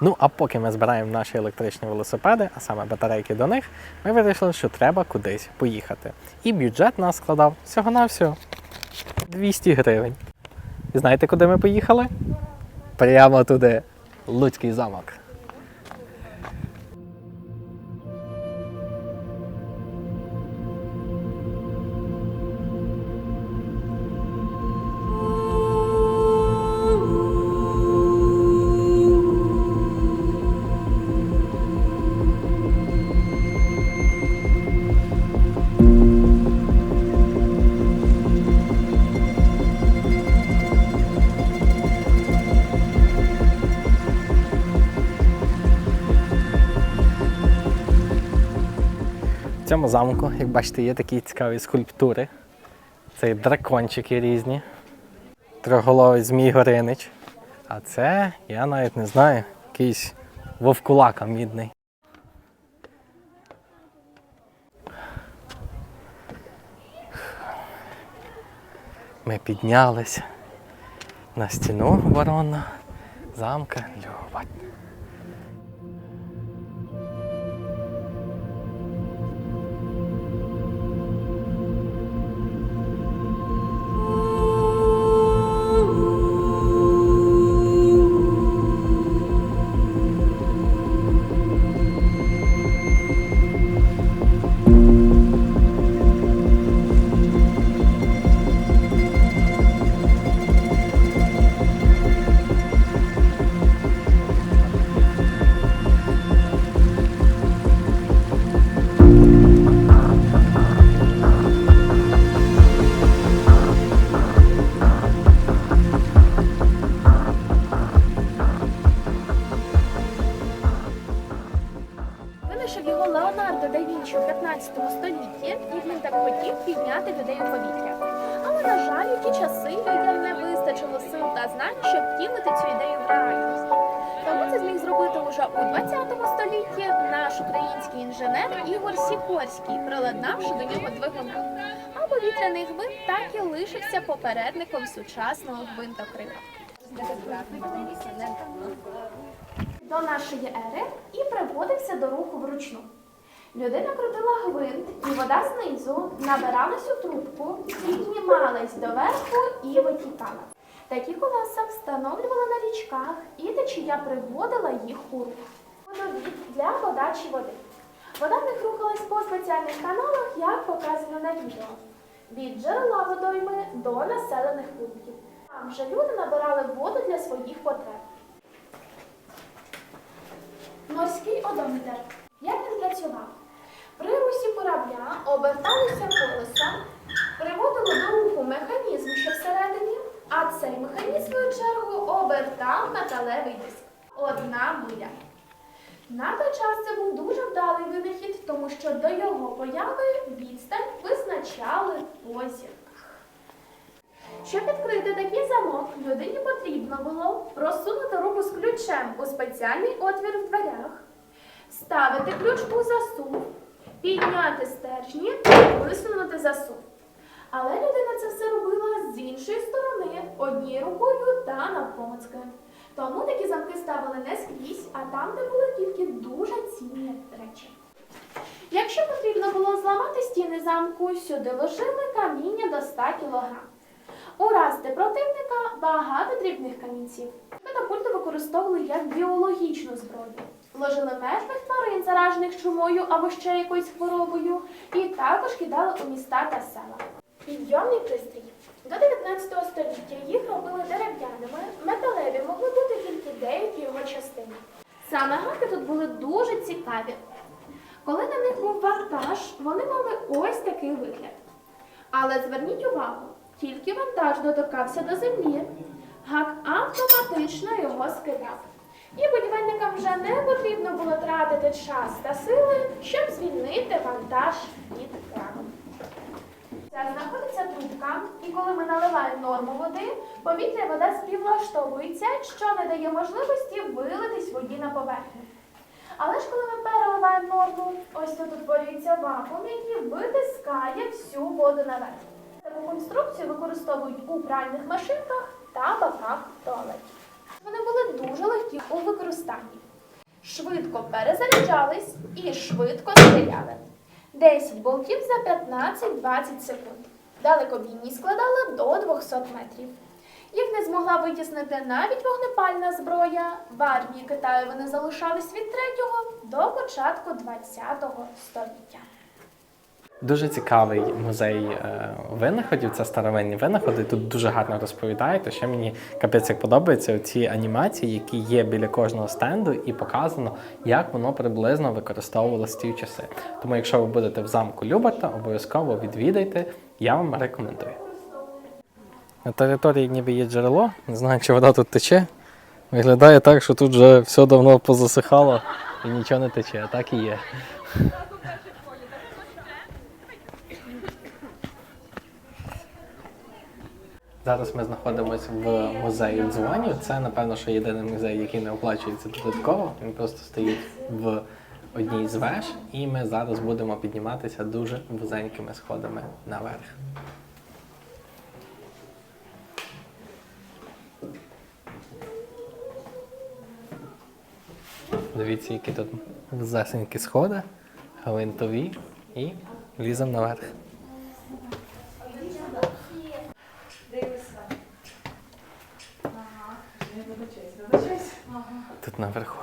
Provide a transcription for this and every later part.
Ну а поки ми збираємо наші електричні велосипеди, а саме батарейки до них, ми вирішили, що треба кудись поїхати. І бюджет нас складав всього-навсього 200 гривень. І знаєте, куди ми поїхали? Прямо туди. Луцький замок. В цьому замку, як бачите, є такі цікаві скульптури. Це дракончики різні. Триголовий Змій Горинич. А це, я навіть не знаю, якийсь вовкулака мідний. Ми піднялися на стіну оборонну замка Любать. У 20 столітті наш український інженер Ігор Сікорський, приладнавши до нього двигуна. А повітряний гвинт так і лишився попередником сучасного гвинтокрила. до нашої ери і приводився до руху вручну. Людина крутила гвинт, і вода знизу набиралась у трубку, піднімалась доверху і витікала. Такі колеса встановлювали на річках, і течія приводила їх у рух. Водовід для подачі води. Вода в них рухалась по спеціальних каналах, як показано на відео. Від джерела водойми до населених пунктів. Там же люди набирали воду для своїх потреб. Морський одометр. Як він працював? При русі корабля оберталися колеса, приводило до руху механізм, що всередині, а цей механізм, в свою чергу, обертав металевий диск. Одна буря. На той час це був дуже вдалий винахід, тому що до його появи відстань визначали по. Щоб відкрити такий замок, людині потрібно було просунути руку з ключем у спеціальний отвір в дверях, ставити ключ у засув, підняти стержні і висунути засув. Але людина це все робила з іншої сторони, однією рукою та навпомацьки. Тому такі замки ставили не скрізь, а там, де були тільки дуже цінні речі. Якщо потрібно було зламати стіни замку, сюди ложили каміння до 100 кг. Уразити противника багато дрібних камінців. Катапульти використовували як біологічну зброю. Ложили мертвих тварин, заражених чумою або ще якоюсь хворобою, і також кидали у міста та села. Підйомний пристрій. До 19 століття їх робили дерев'яними, металеві могли бути тільки деякі його частини. Саме гаки тут були дуже цікаві. Коли на них був вантаж, вони мали ось такий вигляд. Але зверніть увагу, тільки вантаж доторкався до землі, гак автоматично його скидав. І будівельникам вже не потрібно було тратити час та сили, щоб звільнити вантаж від крану. Ця знаходиться трубка, і коли ми наливаємо норму води, повітря вода співлаштовується, що не дає можливості вилитись воді на поверхню. Але ж коли ми переливаємо норму, ось тут утворюється вакуум, який витискає всю воду наверх. Таку конструкцію використовують у пральних машинках та баках туалетів. Вони були дуже легкі у використанні. швидко перезаряджались і швидко стріляли. 10 болтів за 15-20 секунд. Далекобійні складали до 200 метрів. Їх не змогла витіснити навіть вогнепальна зброя. В армії Китаю вони залишались від 3 до початку 20-го століття. Дуже цікавий музей е, винаходів. Це старовинні винаходи. Тут дуже гарно розповідають. Ще мені капець як подобаються ці анімації, які є біля кожного стенду, і показано, як воно приблизно використовувалося в ті часи. Тому, якщо ви будете в замку Люберта, обов'язково відвідайте. Я вам рекомендую. На території ніби є джерело, не знаю, чи вода тут тече. Виглядає так, що тут вже все давно позасихало і нічого не тече, а так і є. Зараз ми знаходимося в музеї дзвонів. Це, напевно, що єдиний музей, який не оплачується додатково. Він просто стоїть в одній з веж, і ми зараз будемо підніматися дуже вузенькими сходами наверх. Дивіться, які тут вузесенькі сходи, гвинтові, і ліземо наверх. Тут наверху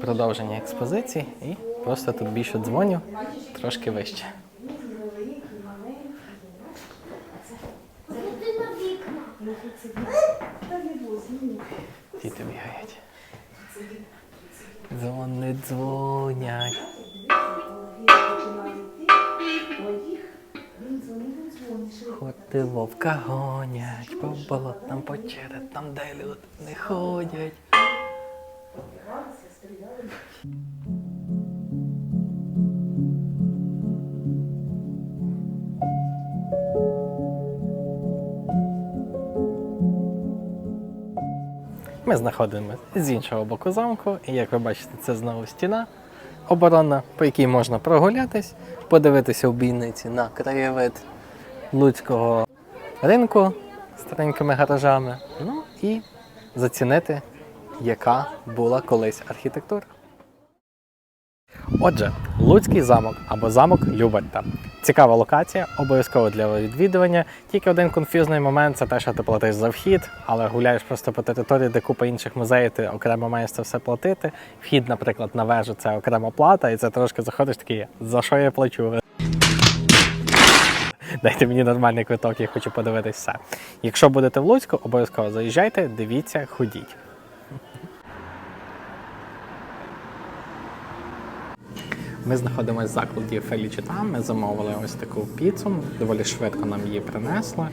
продовження експозиції і просто тут більше дзвонів, трошки вище. Діти бігають. Дзвони дзвонять. Хоти вовка гонять, по болотам, по черетам, де люди не ходять. Ми знаходимося з іншого боку замку, і як ви бачите, це знову стіна оборонна, по якій можна прогулятись, подивитися в бійниці на краєвид Луцького ринку з старенькими гаражами, ну і зацінити, яка була колись архітектура. Отже, Луцький замок або замок Люберта. Цікава локація, обов'язково для відвідування. Тільки один конфюзний момент це те, що ти платиш за вхід, але гуляєш просто по території, де купа інших музеїв, ти окремо маєш це все платити. Вхід, наприклад, на вежу це окрема плата, і це трошки заходиш такий, за що я плачу? Дайте мені нормальний квиток, я хочу подивитись все. Якщо будете в Луцьку, обов'язково заїжджайте, дивіться, ходіть. Ми знаходимося в закладі Фелічита. Ми замовили ось таку піцу. Доволі швидко нам її принесли.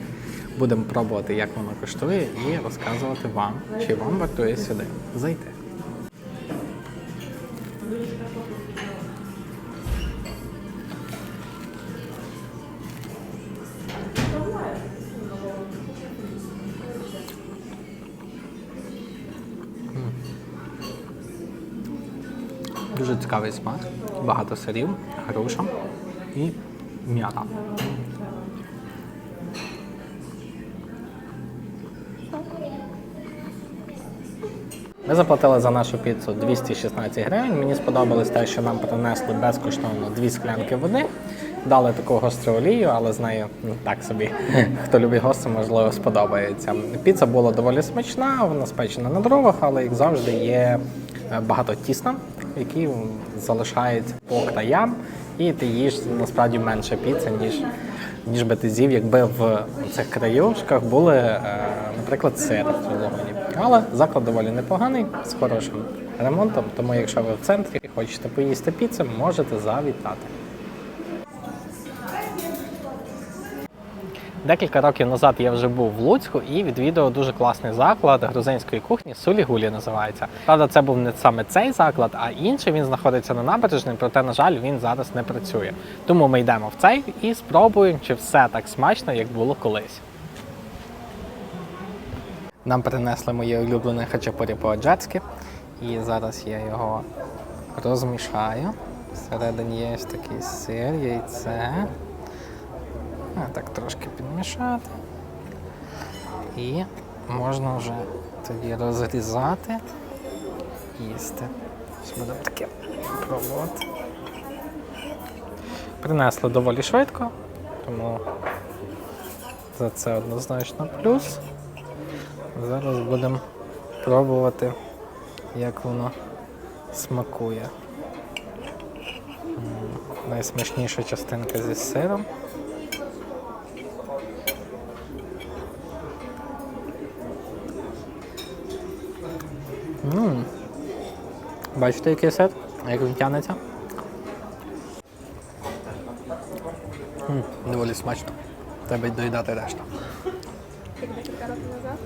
Будемо пробувати, як воно коштує, і розказувати вам, чи вам вартує сюди зайти. Дуже цікавий смак, багато сирів, груша і м'ята. Ми заплатили за нашу піцу 216 гривень. Мені сподобалось те, що нам принесли безкоштовно дві склянки води. Дали таку гостру олію, але з нею ну, так собі. Хто любить гостре, можливо, сподобається. Піца була доволі смачна, вона спечена на дровах, але як завжди є е, багато тісна, які залишаються по краям, і ти їш насправді менше піци, ніж, ніж би ти з'їв, якби в цих краюшках були, е, наприклад, сир в вологоні. Але заклад доволі непоганий, з хорошим ремонтом, тому якщо ви в центрі хочете поїсти піцу, можете завітати. Декілька років назад я вже був в Луцьку і відвідав дуже класний заклад грузинської кухні Сулі-Гулі називається. Правда, це був не саме цей заклад, а інший він знаходиться на набережній, проте, на жаль, він зараз не працює. Тому ми йдемо в цей і спробуємо, чи все так смачно, як було колись. Нам принесли моє улюблене хачапурі по-аджарськи, і зараз я його розмішаю. Всередині є ось такий сир, яйце. Так трошки підмішати. І можна вже тоді розрізати їсти. Будемо таке пробувати. Принесли доволі швидко, тому за це однозначно плюс. Зараз будемо пробувати, як воно смакує. Найсмачніша частинка зі сиром. М. Бачите, який сир? Як він тягнеться? М, Доволі смачно. Треба й доїдати решта. Декілька років назад.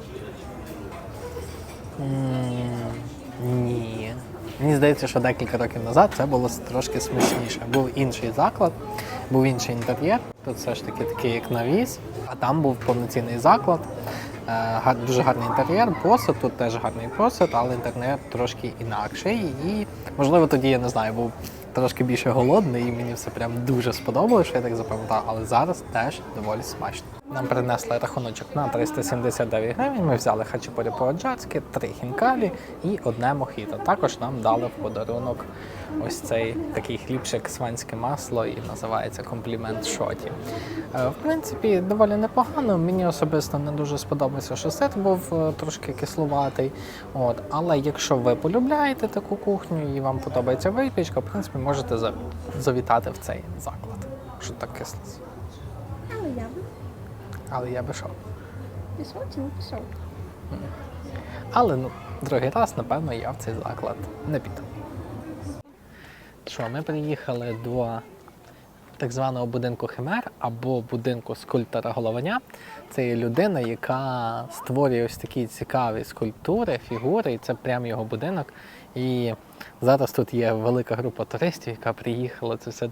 Ні. Мені здається, що декілька років назад це було трошки смачніше. Був інший заклад, був інший інтер'єр. Тут все ж таки такий, як навіс, а там був повноцінний заклад. Е, Дуже гарний інтер'єр, посад, тут теж гарний посад, але інтер'єр трошки інакший. І, можливо, тоді я не знаю, був трошки більше голодний, і мені все прям дуже сподобалося, що я так запам'ятав, але зараз теж доволі смачно. Нам принесли рахуночок на 379 гривень. Ми взяли хачапурі по-аджарськи, три хінкалі і одне мохіто. Також нам дали в подарунок ось цей такий хлібчик сванське масло і називається комплімент шоті. Е, В принципі, доволі непогано. Мені особисто не дуже сподобався, що сет був е, трошки кислуватий. От, але якщо ви полюбляєте таку кухню і вам подобається випічка, в принципі, можете завітати в цей заклад. Що так кисло. Але я би Але я би що. пішов чи не пішов. Але ну, другий раз, напевно, я в цей заклад не піду. Що, ми приїхали до так званого будинку Химер або будинку скульптора Голованя. Це є людина, яка створює ось такі цікаві скульптури, фігури, і це прямо його будинок. І зараз тут є велика група туристів, яка приїхала це все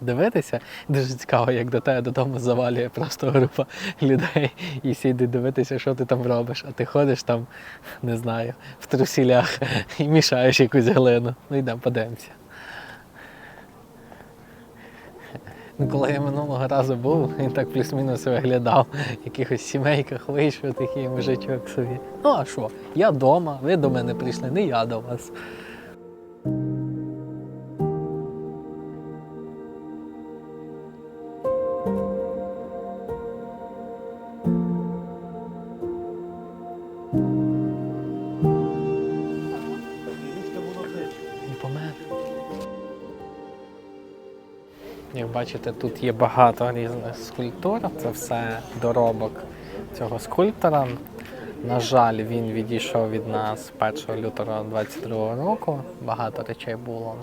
дивитися. Дуже цікаво, як до тебе додому завалює просто група людей і сіди дивитися, що ти там робиш. А ти ходиш там, не знаю, в трусілях і мішаєш якусь глину. Ну йдемо, подивимося. Ну, коли я минулого разу був, він так плюс-мінус виглядав. В якихось сімейках вийшов такий мужичок собі. Ну а що? Я вдома, ви до мене прийшли, не я до вас. Бачите, тут є багато різних скульптур. Це все доробок цього скульптора. На жаль, він відійшов від нас 1 лютого 22 року. Багато речей було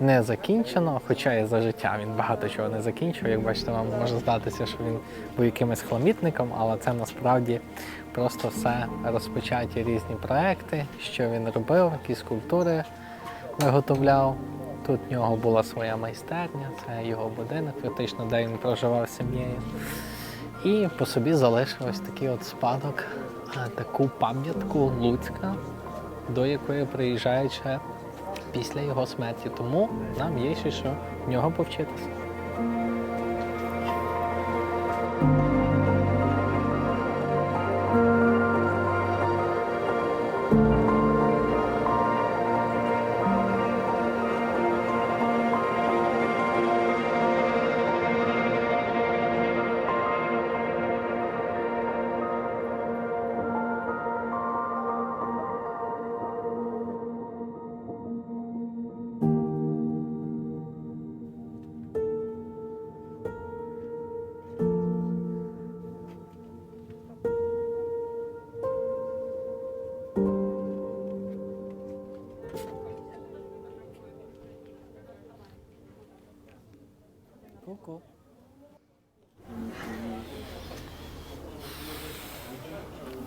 не закінчено, хоча і за життя він багато чого не закінчив. Як бачите, вам може здатися, що він був якимось хламітником, але це насправді просто все розпочаті різні проекти, що він робив, які скульптури виготовляв. Тут в нього була своя майстерня, це його будинок, фактично, де він проживав з сім'єю. І по собі залишив ось такий от спадок, таку пам'ятку Луцька, до якої приїжджають ще після його смерті. Тому нам є ще що в нього повчитися.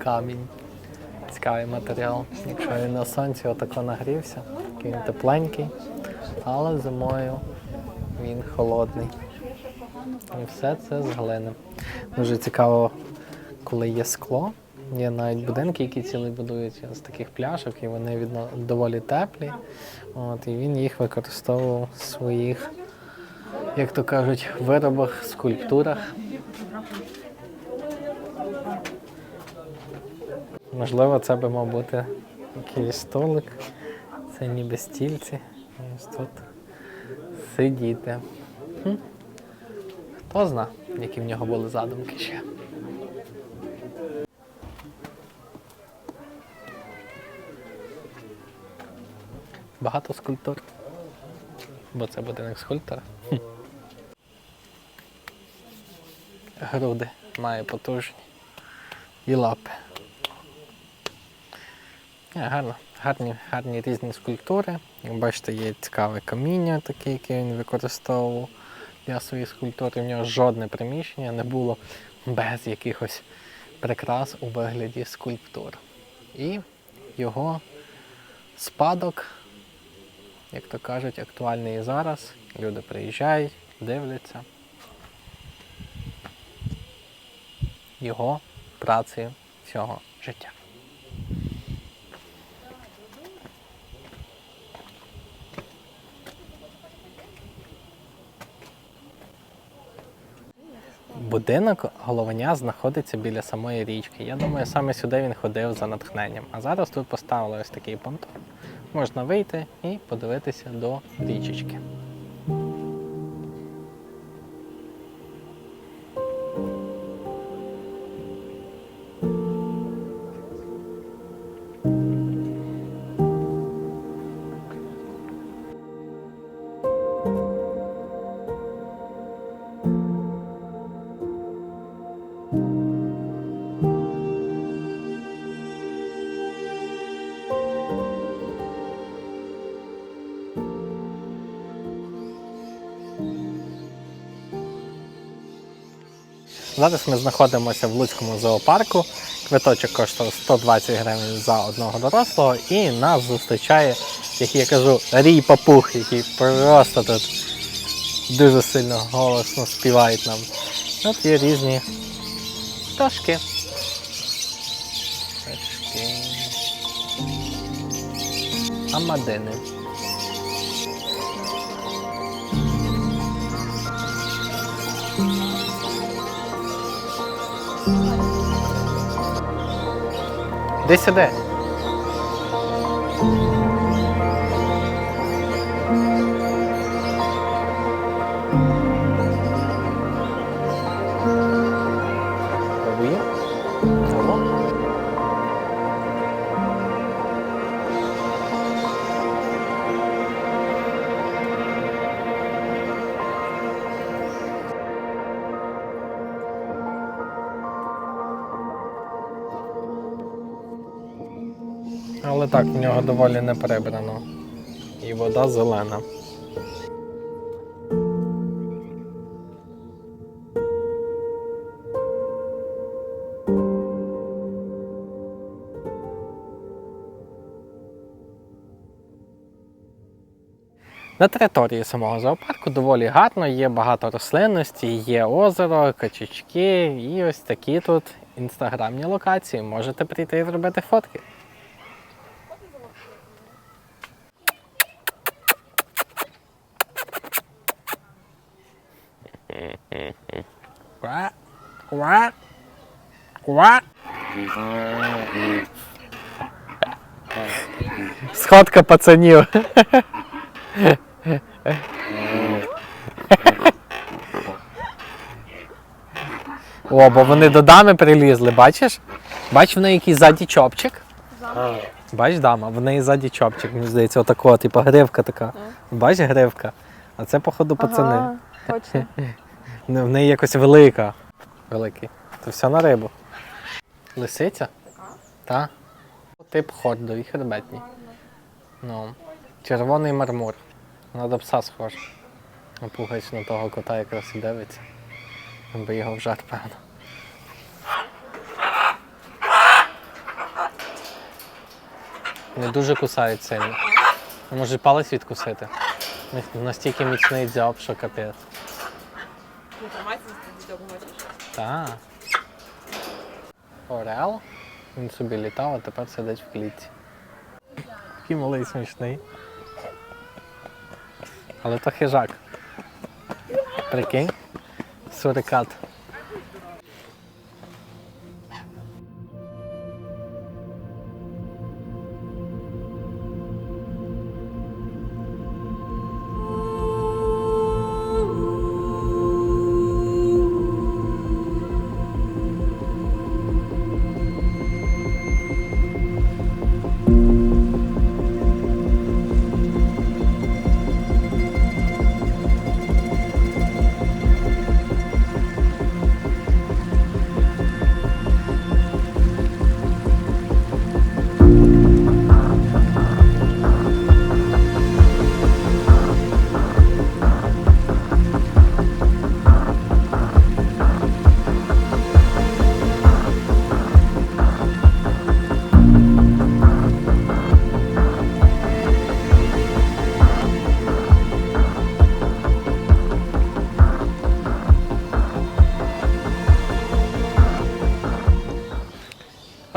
Камінь. Цікавий матеріал. Якщо він на сонці отако нагрівся, він тепленький, але зимою він холодний. І все це з глини. Дуже цікаво, коли є скло. Є навіть будинки, які ціли будуються з таких пляшок, і вони відно, доволі теплі. От, і він їх використовував в своїх, як то кажуть, виробах, скульптурах. Можливо, це би мав бути якийсь столик Це ніби стільці. Ось тут сидіти. Хм. Хто зна, які в нього були задумки ще. Багато скульптур. Бо це будинок скульптора. Груди має потужні. І лапи. Гарно. Гарні, гарні різні скульптури. Як бачите, є цікаве каміння, таке, яке він використовував для своєї скульптури. В нього жодне приміщення не було без якихось прикрас у вигляді скульптур. І його спадок, як то кажуть, актуальний і зараз. Люди приїжджають, дивляться. Його працею всього життя. Будинок головня знаходиться біля самої річки. Я думаю, саме сюди він ходив за натхненням. А зараз тут поставили ось такий понтон. Можна вийти і подивитися до річечки. Зараз ми знаходимося в Луцькому зоопарку. Квиточок коштував 120 гривень за одного дорослого, і нас зустрічає, як я кажу, рій папух, який просто тут дуже сильно голосно співають нам. От є різні. Пташки. Амадини. Де сюди? Але так, в нього доволі не прибрано. І вода зелена. На території самого зоопарку доволі гарно, є багато рослинності, є озеро, качечки і ось такі тут інстаграмні локації. Можете прийти і зробити фотки. Ква, ква, ква. Сходка пацанів. О, бо вони до дами прилізли, бачиш? Бач в неї який ззаді чопчик? Бач, дама, в неї ззаді чопчик, мені здається, отакого, типу гривка така. Бач, гривка. А це, походу, пацани. Ага, точно. В неї якось велика. Великий. Це все на рибу. Лисиця? Так. Тип хордові, хребетні. Ну. Червоний мармур. Вона до пса схожа. Пугач на того кота якраз і дивиться. Би його вжар, певно. Не дуже кусають сильно. Може палець відкусити. Настільки міцний дзьоб, що капець. Так. Орел. Він собі літав, а тепер сидить в клітці. Такий малий смішний. Але то хижак. Прикинь. Сурикат.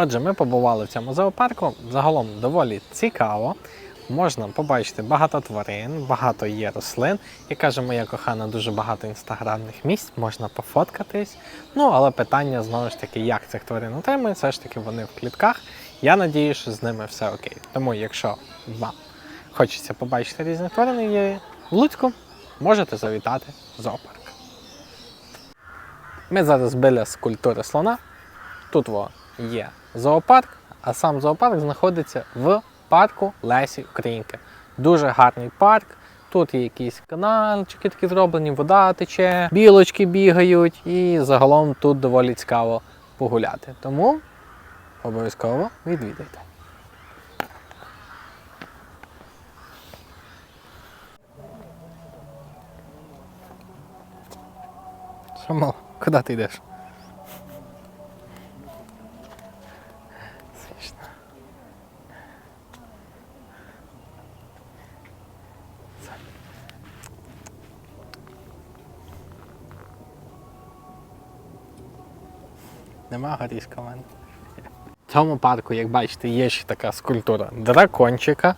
Отже, ми побували в цьому зоопарку. Загалом доволі цікаво. Можна побачити багато тварин, багато є рослин. І каже моя кохана, дуже багато інстаграмних місць, можна пофоткатись. Ну, але питання знову ж таки, як цих тварин отримують, все ж таки вони в клітках. Я надію, що з ними все окей. Тому, якщо вам хочеться побачити різні тварини в Луцьку, можете завітати в зоопарк. Ми зараз біля скульптури слона. Тут во є зоопарк, а сам зоопарк знаходиться в парку Лесі Українки. Дуже гарний парк. Тут є якісь каналчики такі зроблені, вода тече, білочки бігають, і загалом тут доволі цікаво погуляти. Тому обов'язково відвідайте. Що? Куди ти йдеш? Нема горішка в мене. В цьому парку, як бачите, є ще така скульптура дракончика.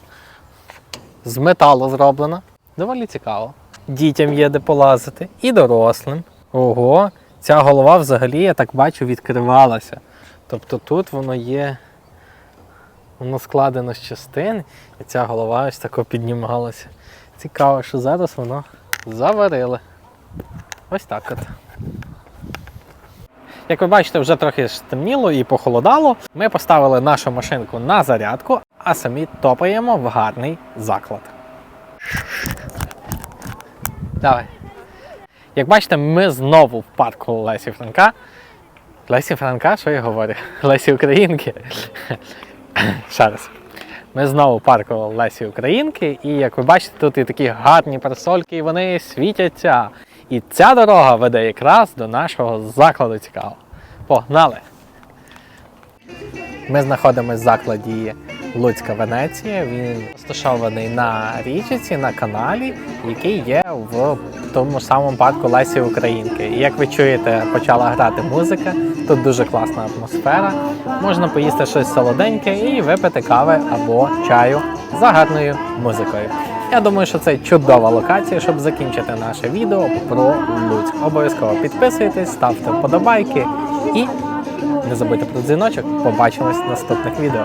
З металу зроблена. Доволі цікаво. Дітям є де полазити і дорослим. Ого, ця голова взагалі, я так бачу, відкривалася. Тобто тут воно є. Воно складено з частин, і ця голова ось тако піднімалася. Цікаво, що зараз воно заварили. Ось так от. Як ви бачите, вже трохи стемніло і похолодало. Ми поставили нашу машинку на зарядку, а самі топаємо в гарний заклад. Давай. Як бачите, ми знову в парку Лесі Франка. Лесі Франка, що я говорю? Лесі Українки. Ще раз. Ми знову в парку Лесі Українки, і як ви бачите, тут і такі гарні парасольки, і вони світяться. І ця дорога веде якраз до нашого закладу цікаво. Погнали! Ми знаходимося в закладі Луцька Венеція. Він розташований на річці, на каналі, який є в тому самому парку Лесі Українки. І як ви чуєте, почала грати музика. Тут дуже класна атмосфера. Можна поїсти щось солоденьке і випити кави або чаю за гарною музикою. Я думаю, що це чудова локація, щоб закінчити наше відео про Луцьк. Обов'язково підписуйтесь, ставте вподобайки і не забудьте про дзвіночок. Побачимось в наступних відео.